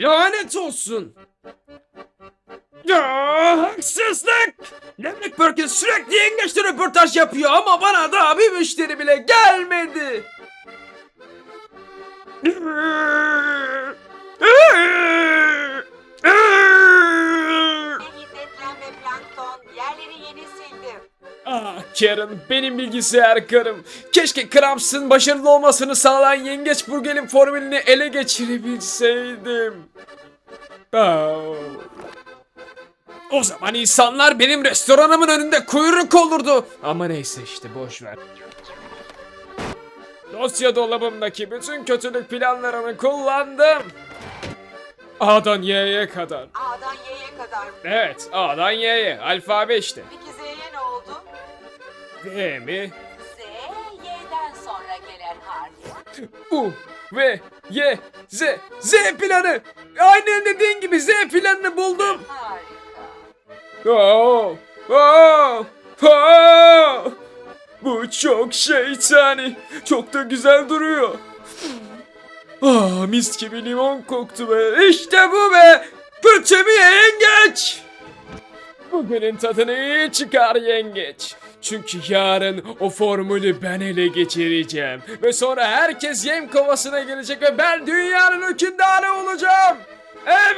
Lanet olsun. Ya haksızlık. Lemek Perkins sürekli yengeçte röportaj yapıyor ama bana daha bir müşteri bile gelmedi. Ah Karen benim bilgisayar karım. Keşke Kramps'ın başarılı olmasını sağlayan Yengeç Burger'in formülünü ele geçirebilseydim. Oh. O zaman insanlar benim restoranımın önünde kuyruk olurdu. Ama neyse işte boş ver. Dosya dolabımdaki bütün kötülük planlarını kullandım. A'dan Y'ye kadar. A'dan Y'ye kadar. Evet A'dan Y'ye alfabe işte. Peki? V mi? Z, Y'den sonra gelen harf. U V Y Z Z planı. Aynen dediğin gibi Z planını buldum. Harika. Oo, oo, oo. Bu çok şeytani. Çok da güzel duruyor. Ah mis gibi limon koktu be. İşte bu be. Kötü bir yengeç. Bugünün tadını çıkar yengeç. Çünkü yarın o formülü ben ele geçireceğim. Ve sonra herkes yem kovasına gelecek ve ben dünyanın hükümdarı olacağım. Evet.